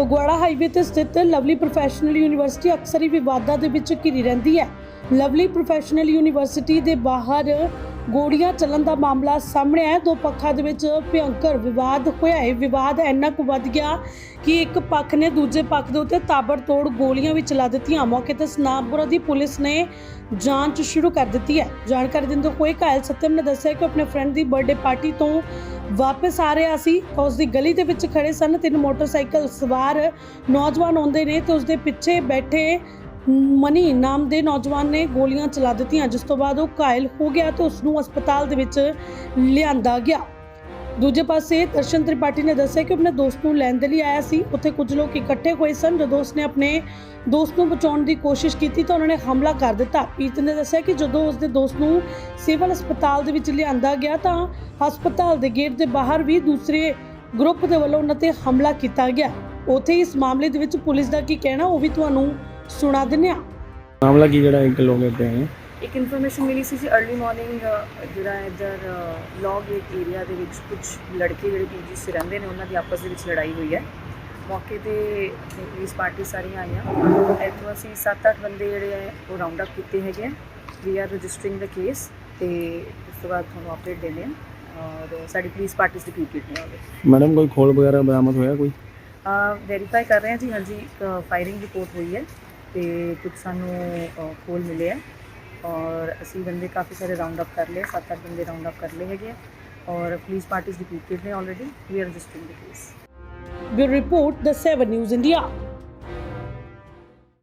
Phagwara highway ਤੇ ਸਥਿਤ Lovely professional university ਅਕਸਰ ਹੀ ਵਿਵਾਦਾਂ ਦੇ ਵਿੱਚ ਘਿਰੀ ਰਹਿੰਦੀ ਹੈ। ਲਵਲੀ ਪ੍ਰੋਫੈਸ਼ਨਲ ਯੂਨੀਵਰਸਿਟੀ ਦੇ ਬਾਹਰ ਗੋਲੀਆਂ ਚੱਲਣ ਦਾ ਮਾਮਲਾ ਸਾਹਮਣੇ ਆਇਆ। ਦੋ ਪੱਖਾਂ ਦੇ ਵਿੱਚ ਭਿਅੰਕਰ ਵਿਵਾਦ ਹੋਇਆ ਹੈ। ਵਿਵਾਦ ਇੰਨਾ ਕੁ ਵੱਧ ਗਿਆ ਕਿ ਇੱਕ ਪੱਖ ਨੇ ਦੂਜੇ ਪੱਖ ਦੇ ਉੱਤੇ ਤਾਬੜਤੋੜ ਗੋਲੀਆਂ ਵੀ ਚਲਾ ਦਿੱਤੀਆਂ। ਮੌਕੇ ਤੇ ਸਨਾਮਪੁਰਾ ਦੀ ਪੁਲਿਸ ਨੇ ਜਾਂਚ ਸ਼ੁਰੂ ਕਰ ਦਿੱਤੀ ਹੈ। ਜਾਣਕਾਰੀ ਦਿੰਦੇ ਹੋਏ ਘਾਇਲ ਸਤਿਅਮ ਨੇ ਦੱਸਿਆ ਕਿ ਉਹ ਆਪਣੇ ਫਰੈਂਡ ਦੀ ਬਰਥਡੇ ਪਾਰਟੀ ਤੋਂ ਵਾਪਸ ਆ ਰਿਹਾ ਸੀ। ਤਾਂ ਉਸ ਦੀ ਗਲੀ ਦੇ ਵਿੱਚ ਖੜੇ ਸਨ। ਤਿੰਨ ਮੋਟਰਸਾਈਕਲ ਸਵਾਰ ਨੌਜਵਾਨ ਆਉਂਦੇ ਨੇ ਤੇ ਉਸ ਦੇ ਪਿੱਛੇ ਬੈਠੇ ਮਨੀ ਨਾਮ ਦੇ ਨੌਜਵਾਨ ਨੇ ਗੋਲੀਆਂ ਚਲਾ ਦਿੱਤੀਆਂ, ਜਿਸ ਤੋਂ ਬਾਅਦ ਉਹ ਘਾਇਲ ਹੋ ਗਿਆ ਤੇ ਉਸ ਨੂੰ ਹਸਪਤਾਲ ਦੇ ਵਿੱਚ ਲਿਆਂਦਾ ਗਿਆ। ਦੂਜੇ ਪਾਸੇ ਦਰਸ਼ਨ ਤ੍ਰਿਪਾਠੀ ਨੇ ਦੱਸਿਆ ਕਿ ਆਪਣੇ ਦੋਸਤ ਨੂੰ ਲੈਣ ਦੇ ਲਈ ਆਇਆ ਸੀ। ਉੱਥੇ ਕੁਝ ਲੋਕ ਇਕੱਠੇ ਹੋਏ ਸਨ। ਜਦੋਂ ਉਸਨੇ ਆਪਣੇ ਦੋਸਤ ਨੂੰ ਬਚਾਉਣ ਦੀ ਕੋਸ਼ਿਸ਼ ਕੀਤੀ ਤਾਂ ਉਹਨਾਂ ਨੇ ਹਮਲਾ ਕਰ ਦਿੱਤਾ। ਪੀਤ ਨੇ ਦੱਸਿਆ ਕਿ ਜਦੋਂ ਉਸਦੇ ਦੋਸਤ ਨੂੰ ਸਿਵਲ ਹਸਪਤਾਲ ਦੇ ਵਿੱਚ ਲਿਆਂਦਾ ਗਿਆ ਤਾਂ ਹਸਪਤਾਲ ਦੇ ਗੇਟ ਦੇ ਬਾਹਰ ਵੀ ਦੂਸਰੇ ਗਰੁੱਪ ਦੇ ਵੱਲੋਂ ਉਹਨਾਂ ਤੇ ਹਮਲਾ ਕੀਤਾ ਗਿਆ। ਉੱਥੇ ਹੀ ਇਸ ਮਾਮਲੇ ਦੇ ਵਿੱਚ ਪੁਲਿਸ ਦਾ ਕੀ ਕਹਿਣਾ, ਉਹ ਵੀ ਤੁਹਾਨੂੰ ਸੁਣਾ ਦਿੰਦੇ ਹਾਂ ਮਾਮਲਾ ਕੀ ਜਿਹੜਾ ਇੱਕ ਲੋਕ ਇੱਥੇ ਆਏ ਇੱਕ ਇਨਫੋਰਮੇਸ਼ਨ ਮਿਲੀ ਸੀ ਜੀ अर्ਲੀ ਮਾਰਨਿੰਗ ਜਿਹੜਾ ਇੱਧਰ ਲੌਗ ਗੇਟ ਏਰੀਆ ਦੇ ਵਿੱਚ ਕੁਝ ਲੜਕੇ ਜਿਹੜੇ ਪੀਜੀ 'ਚ ਰਹਿੰਦੇ ਨੇ ਉਹਨਾਂ ਦੀ ਆਪਸ ਦੇ ਵਿੱਚ ਲੜਾਈ ਹੋਈ ਹੈ। ਮੌਕੇ ਤੇ ਆਪਣੀ ਪੁਲਿਸ ਪਾਰਟੀ ਸਾਰੀਆਂ ਆਈਆਂ। ਇੱਥੋਂ ਅਸੀਂ 7-8 ਬੰਦੇ ਜਿਹੜੇ ਹੈ ਉਹ ਰਾਉਂਡ ਅਪ ਕੀਤੇ ਹੈਗੇ ਆ। ਵੀ ਆਰ ਰਜਿਸਟਰਿੰਗ ਦਾ ਕੇਸ ਤੇ ਉਸ ਤੋਂ ਬਾਅਦ ਤੁਹਾਨੂੰ ਅਪਡੇਟ ਦੇਣੇ ਆ ਔਰ ਸਾਡੀ ਪੁਲਿਸ ਪਾਰਟੀ ਦੀ ਰਿਪੀਟ ਨੇ ਮੈਡਮ ਕੋਈ ਖੋਲ ਵਗੈਰਾ ਬਰਾਮਦ ਹੋਇਆ ਕੋਈ? ਵੈਰੀਫਾਈ ਕਰ ਰਹੇ ਹਾਂ ਜੀ ਹਾਂਜੀ ਇੱਕ ਫਾਇਰਿੰਗ ਰਿਪੋਰਟ ਹੋਈ ਹੈ। ਤੇ ਕੁਝ ਸਾਨੂੰ ਅ, ਖੋਲ ਮਿਲੇ ਆ ਔਰ ਅਸੀਂ ਬੰਦੇ ਕਾਫੀ ਸਾਰੇ ਰਾਉਂਡ ਅਪ ਕਰ ਲਏ ਸੱਤ ਅੱਠ ਬੰਦੇ ਰਾਉਂਡ ਅਪ ਕਰ ਲਏ ਹੈਗੇ ਆ ਔਰ ਪੁਲਿਸ ਪਾਰਟੀਜ਼ ਰਿਪੀਟਡ ਨੇ already we are registering the case bureau report the 7 news India